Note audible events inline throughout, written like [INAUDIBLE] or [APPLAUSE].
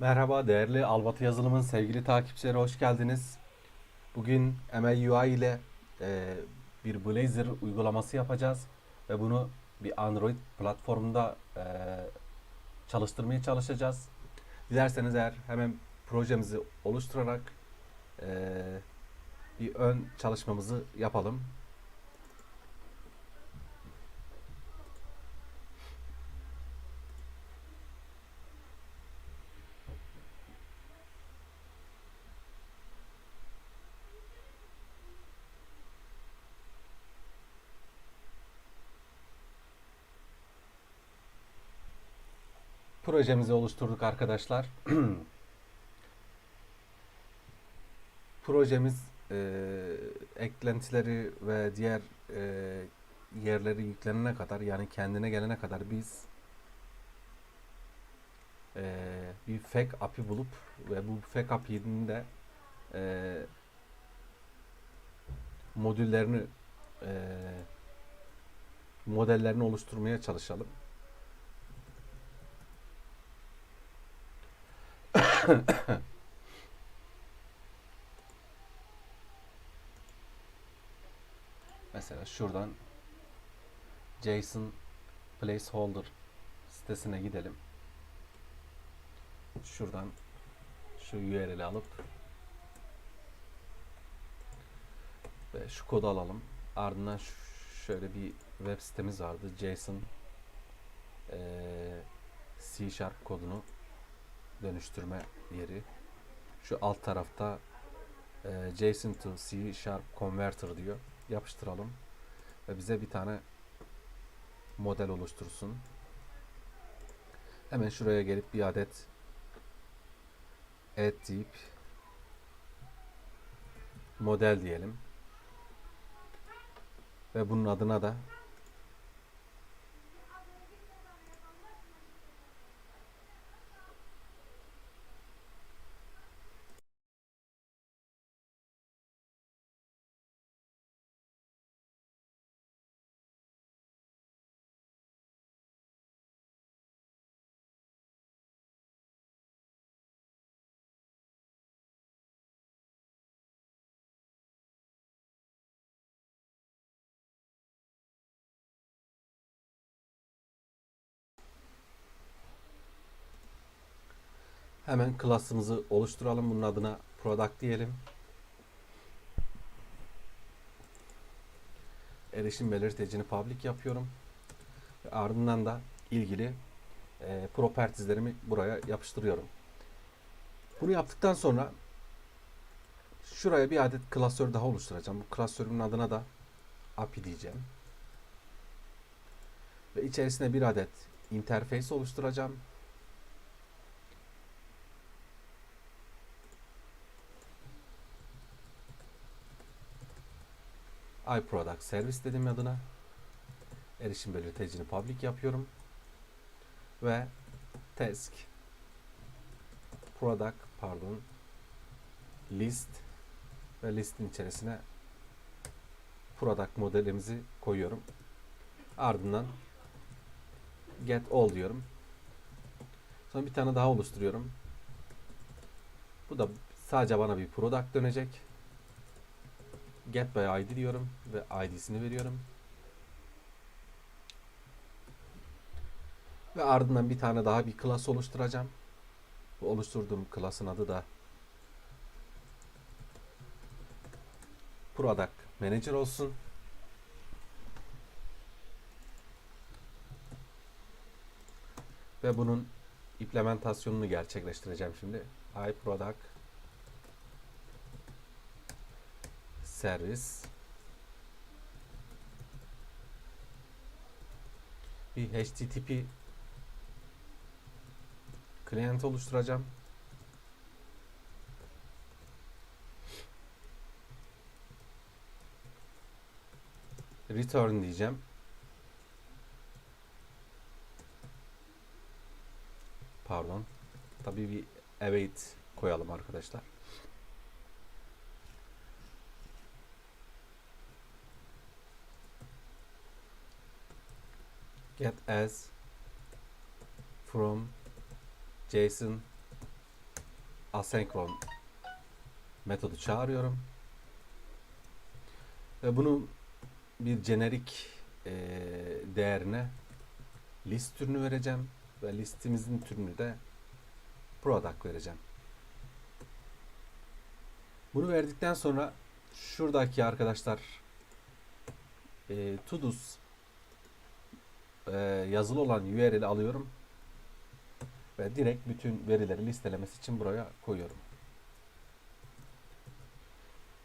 Merhaba değerli Albatı Yazılım'ın sevgili takipçileri hoş geldiniz. Bugün MLUI ile e, bir Blazor uygulaması yapacağız ve bunu bir Android platformunda e, çalıştırmaya çalışacağız. Dilerseniz eğer hemen projemizi oluşturarak e, bir ön çalışmamızı yapalım. Projemizi oluşturduk arkadaşlar. [CLEARS THROAT] Projemiz e, eklentileri ve diğer e, yerleri yüklenene kadar yani kendine gelene kadar biz e, bir fake API bulup ve bu fake API'nin de e, modüllerini e, modellerini oluşturmaya çalışalım. [COUGHS] Mesela şuradan JSON placeholder sitesine gidelim. Şuradan şu URL'i alıp ve şu kodu alalım. Ardından şöyle bir web sitemiz vardı. JSON eee, C Sharp kodunu dönüştürme yeri. Şu alt tarafta e, JSON to C Sharp Converter diyor. Yapıştıralım. Ve bize bir tane model oluştursun. Hemen şuraya gelip bir adet add deyip model diyelim. Ve bunun adına da Hemen class'ımızı oluşturalım. Bunun adına product diyelim. Erişim belirtecini public yapıyorum. Ve ardından da ilgili e, properties'lerimi buraya yapıştırıyorum. Bunu yaptıktan sonra şuraya bir adet klasör daha oluşturacağım. Bu klasörümün adına da API diyeceğim. Ve içerisine bir adet interface oluşturacağım. iProduct servis dedim adına. Erişim belirtecini public yapıyorum. Ve task product pardon list ve listin içerisine product modelimizi koyuyorum. Ardından get all diyorum. Sonra bir tane daha oluşturuyorum. Bu da sadece bana bir product dönecek get by id diyorum ve id'sini veriyorum. Ve ardından bir tane daha bir class oluşturacağım. Bu oluşturduğum class'ın adı da product manager olsun. Ve bunun implementasyonunu gerçekleştireceğim şimdi. iProduct servis bir HTTP client oluşturacağım. Return diyeceğim. Pardon. Tabii bir await koyalım arkadaşlar. Get as from JSON asenkron metodu çağırıyorum. Ve bunu bir jenerik e, değerine list türünü vereceğim ve listimizin türünü de product vereceğim. Bunu verdikten sonra şuradaki arkadaşlar e, todos e, yazılı olan URL'i alıyorum ve direkt bütün verileri listelemesi için buraya koyuyorum.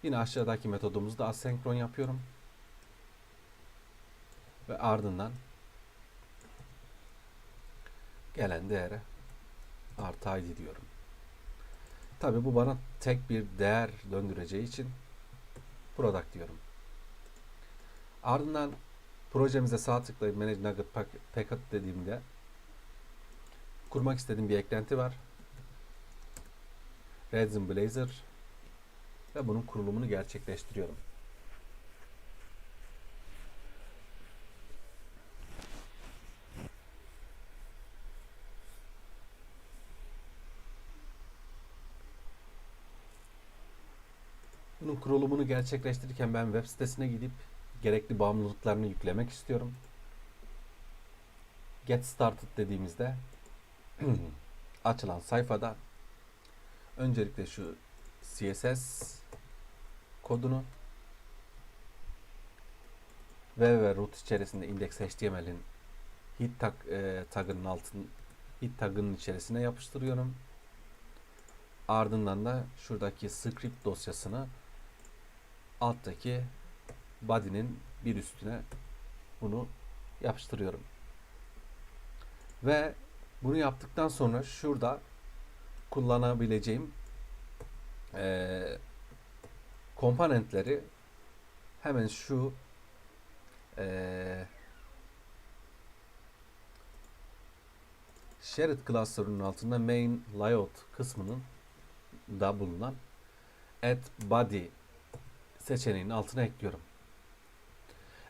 Yine aşağıdaki metodumuzda asenkron yapıyorum. Ve ardından gelen değere artı id diyorum. Tabi bu bana tek bir değer döndüreceği için product diyorum. Ardından projemize sağ tıklayıp manage nugget packet dediğimde kurmak istediğim bir eklenti var. Redzin Blazor ve bunun kurulumunu gerçekleştiriyorum. Bunun kurulumunu gerçekleştirirken ben web sitesine gidip gerekli bağımlılıklarını yüklemek istiyorum. Get started dediğimizde [CLEARS THROAT] açılan sayfada öncelikle şu CSS kodunu ve ve root içerisinde index.html'in hit tag e, tagının altın hit tagının içerisine yapıştırıyorum. Ardından da şuradaki script dosyasını alttaki body'nin bir üstüne bunu yapıştırıyorum. Ve bunu yaptıktan sonra şurada kullanabileceğim e, komponentleri hemen şu e, shared cluster'ın altında main layout kısmının da bulunan add body seçeneğinin altına ekliyorum.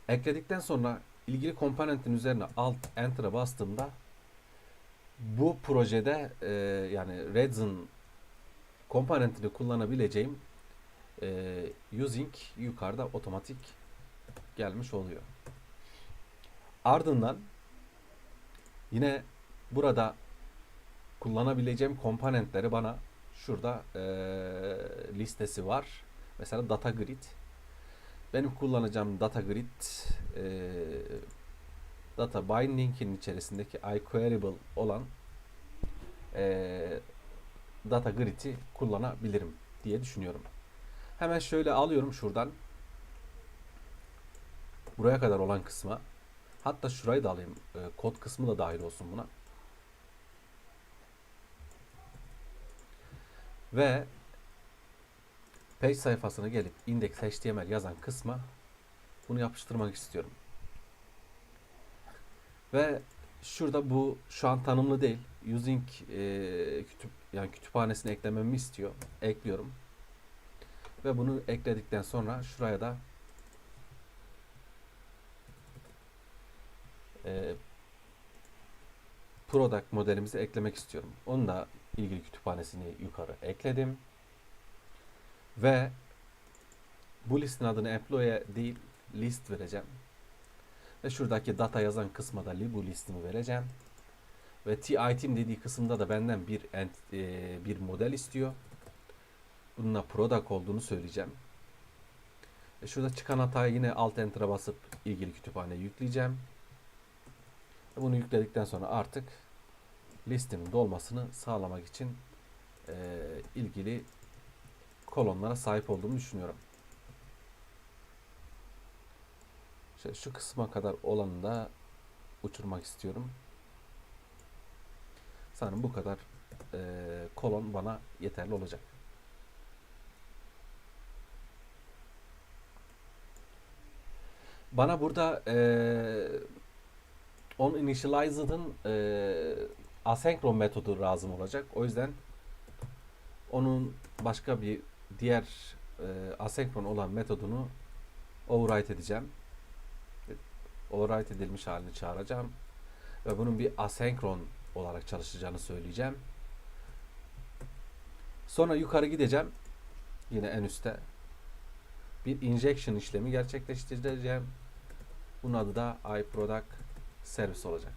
Ekledikten sonra ilgili komponentin üzerine alt enter'a bastığımda bu projede e, yani Redzone komponentini kullanabileceğim e, using yukarıda otomatik gelmiş oluyor. Ardından yine burada kullanabileceğim komponentleri bana şurada e, listesi var. Mesela data grid. Benim kullanacağım data grid e, data binding'in içerisindeki iQueryable olan e, data grid'i kullanabilirim diye düşünüyorum. Hemen şöyle alıyorum şuradan. Buraya kadar olan kısma. Hatta şurayı da alayım. E, kod kısmı da dahil olsun buna. Ve page sayfasına gelip index.html yazan kısma bunu yapıştırmak istiyorum. Ve şurada bu şu an tanımlı değil. Using e, kütüp yani kütüphanesine eklememi istiyor. Ekliyorum. Ve bunu ekledikten sonra şuraya da e, product modelimizi eklemek istiyorum. Onu da ilgili kütüphanesini yukarı ekledim. Ve bu listin adını employee değil list vereceğim. Ve şuradaki data yazan kısma da libu listimi vereceğim. Ve t-item dediği kısımda da benden bir ent, e, bir model istiyor. Bununla product olduğunu söyleyeceğim. Ve şurada çıkan hatayı yine alt enter'a basıp ilgili kütüphaneye yükleyeceğim. Ve bunu yükledikten sonra artık listenin dolmasını sağlamak için e, ilgili kolonlara sahip olduğumu düşünüyorum. İşte şu kısma kadar olanı da uçurmak istiyorum. Sanırım bu kadar e, kolon bana yeterli olacak. Bana burada e, on initialized'ın e, asenkron metodu lazım olacak. O yüzden onun başka bir diğer e, asenkron olan metodunu override edeceğim. Override edilmiş halini çağıracağım. Ve bunun bir asenkron olarak çalışacağını söyleyeceğim. Sonra yukarı gideceğim. Yine en üstte. Bir injection işlemi gerçekleştireceğim. Bunun adı da iProduct Service olacak.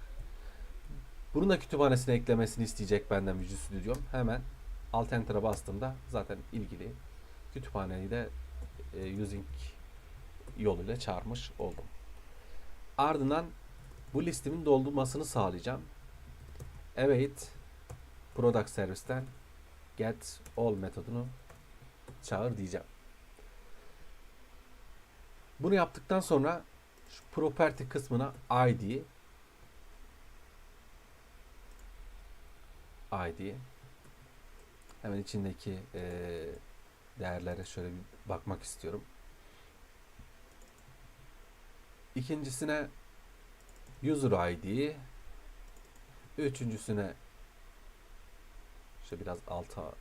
Bunun da kütüphanesine eklemesini isteyecek benden Visual Studio'm. Hemen Alt Enter'a bastığımda zaten ilgili kütüphaneyi de e, using yoluyla çağırmış oldum. Ardından bu listimin doldurmasını sağlayacağım. Await product service'ten get all metodunu çağır diyeceğim. Bunu yaptıktan sonra şu property kısmına id id hemen içindeki eee değerlere şöyle bir bakmak istiyorum. İkincisine user ID, üçüncüsüne şöyle biraz alta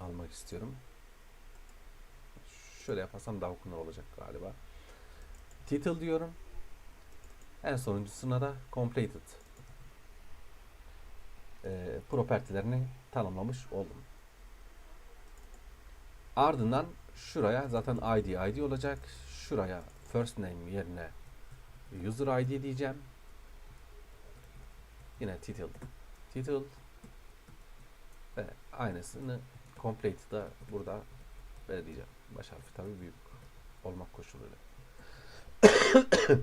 almak istiyorum. Şöyle yaparsam daha okunur olacak galiba. Title diyorum. En sonuncusuna da completed. Ee, propertilerini tanımlamış oldum. Ardından şuraya zaten ID ID olacak. Şuraya first name yerine user ID diyeceğim. Yine title title ve aynısını complete da burada belirleyeceğim. Baş harfi tabii büyük olmak koşuluyla. [COUGHS]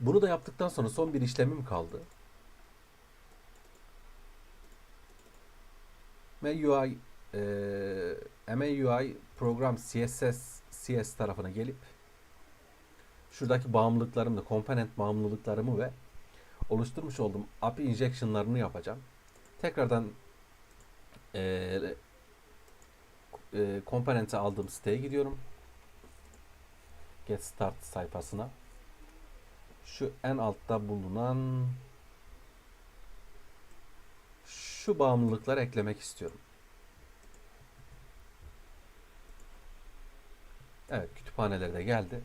Bunu da yaptıktan sonra son bir işlemim kaldı. MUI e, MAUI program CSS CS tarafına gelip şuradaki bağımlılıklarımı, komponent bağımlılıklarımı ve oluşturmuş olduğum API injection'larını yapacağım. Tekrardan e, e, komponenti aldığım siteye gidiyorum. Get Start sayfasına. Şu en altta bulunan şu bağımlılıkları eklemek istiyorum. Evet kütüphaneleri de geldi.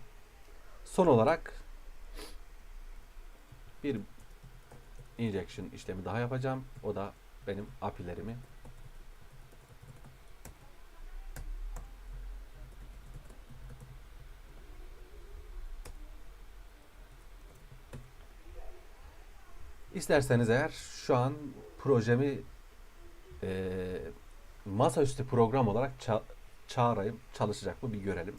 Son olarak bir injection işlemi daha yapacağım. O da benim API'lerimi İsterseniz eğer şu an projemi e, masaüstü program olarak ça çağırayım. Çalışacak mı bir görelim.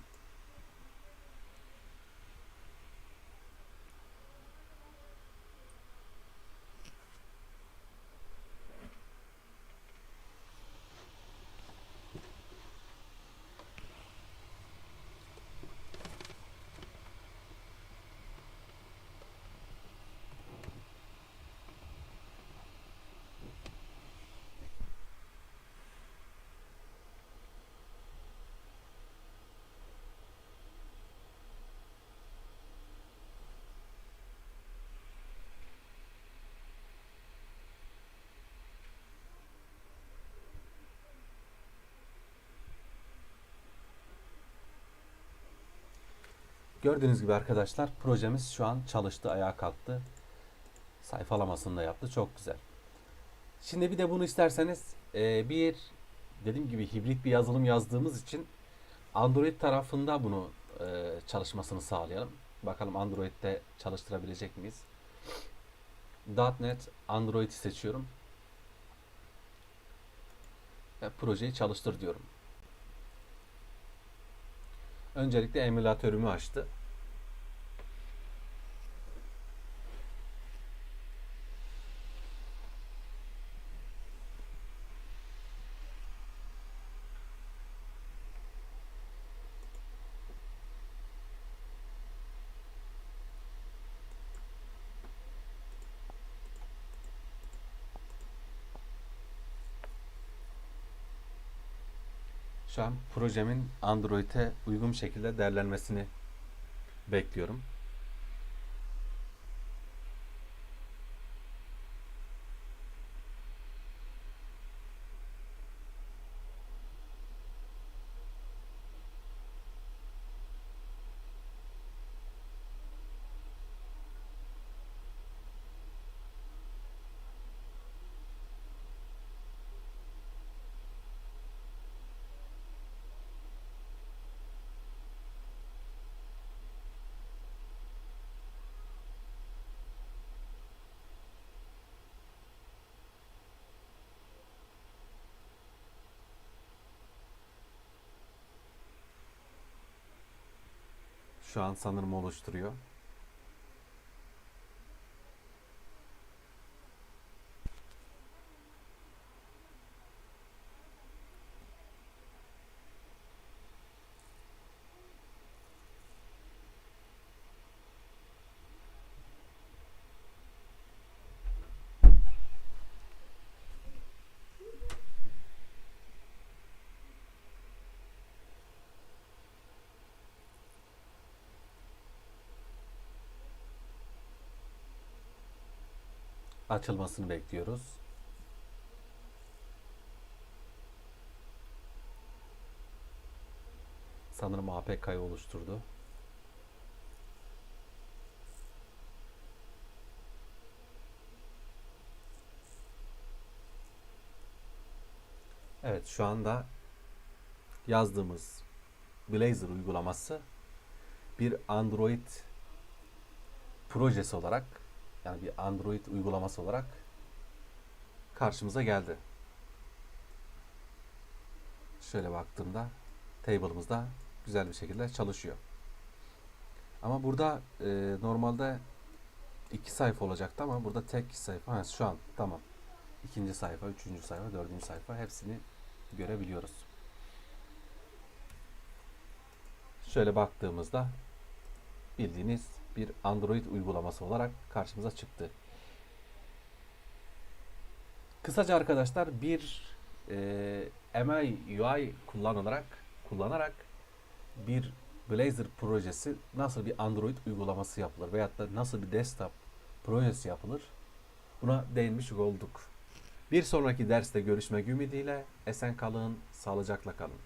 Gördüğünüz gibi arkadaşlar projemiz şu an çalıştı, ayağa kalktı. Sayfalamasını da yaptı. Çok güzel. Şimdi bir de bunu isterseniz e, bir dediğim gibi hibrit bir yazılım yazdığımız için Android tarafında bunu e, çalışmasını sağlayalım. Bakalım Android'de çalıştırabilecek miyiz? .NET Android'i seçiyorum. Ve projeyi çalıştır diyorum. Öncelikle emülatörümü açtı. An projemin Android'e uygun şekilde değerlenmesini bekliyorum. Şu an sanırım oluşturuyor. Açılmasını bekliyoruz. Sanırım APK'yı oluşturdu. Evet şu anda yazdığımız Blazor uygulaması bir Android projesi olarak yani bir Android uygulaması olarak karşımıza geldi. Şöyle baktığımda table'ımızda güzel bir şekilde çalışıyor. Ama burada e, normalde iki sayfa olacaktı ama burada tek sayfa. Ha, şu an tamam. İkinci sayfa, üçüncü sayfa, dördüncü sayfa hepsini görebiliyoruz. Şöyle baktığımızda bildiğiniz bir Android uygulaması olarak karşımıza çıktı. Kısaca arkadaşlar bir e, MI UI kullanarak kullanarak bir Blazor projesi nasıl bir Android uygulaması yapılır veyahut da nasıl bir desktop projesi yapılır buna değinmiş olduk. Bir sonraki derste görüşmek ümidiyle esen kalın, sağlıcakla kalın.